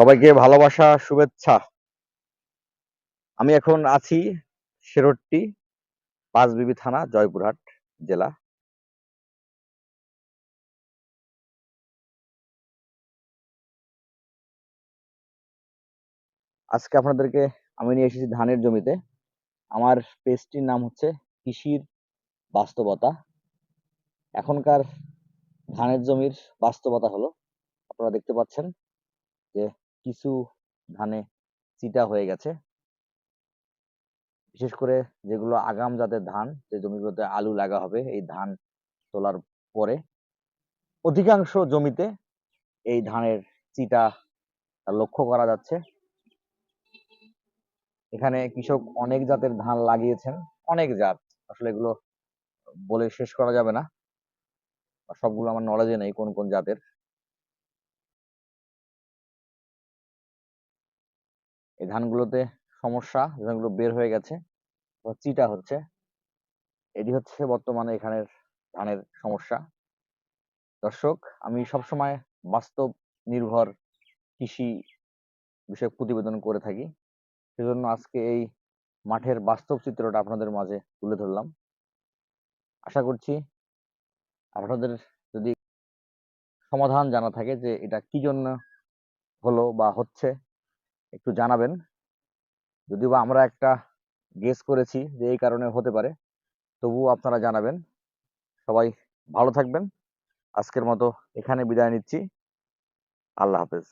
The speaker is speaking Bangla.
সবাইকে ভালোবাসা, শুভেচ্ছা। আমি এখন আছি শেরট্টি পাঁচবিবি থানা, জয়পুরহাট জেলা। আজকে আপনাদেরকে আমি নিয়ে এসেছি ধানের জমিতে। আমার পেজটির নাম হচ্ছে কৃষির বাস্তবতা। এখনকার ধানের জমির বাস্তবতা হলো, আপনারা দেখতে পাচ্ছেন যে কিছু ধানে চিটা হয়ে গেছে। বিশেষ করে যেগুলো আগাম জাতের ধান, যে জমিগুলোতে আলু লাগা হবে, এই ধান তোলার পরে অধিকাংশ জমিতে এই ধানের চিটা লক্ষ্য করা যাচ্ছে। এখানে কৃষক অনেক জাতের ধান লাগিয়েছেন, অনেক জাত। আসলে এগুলো বলে শেষ করা যাবে না। সবগুলো আমার নলেজে নেই কোন কোন জাতের। এই ধানগুলোতে সমস্যা ধানগুলো বের হয়ে গেছে। চিটা হচ্ছে। এটি হচ্ছে বর্তমানে এখানের ধানের সমস্যা। দর্শক, আমি সবসময় বাস্তব নির্ভর কৃষি বিষয়ক প্রতিবেদন করে থাকি। সেজন্য আজকে এই মাঠের বাস্তব চিত্রটা আপনাদের মাঝে তুলে ধরলাম। আশা করছি আপনাদের যদি সমাধান জানা থাকে যে এটা কি জন্য হলো বা হচ্ছে একটু জানাবেন। যদিও আমরা একটা গেস করেছি যে এই কারণে হতে পারে, তবুও আপনারা জানাবেন। সবাই ভালো থাকবেন। আজকের মতো এখানে বিদায় নিচ্ছি। আল্লাহ হাফেজ।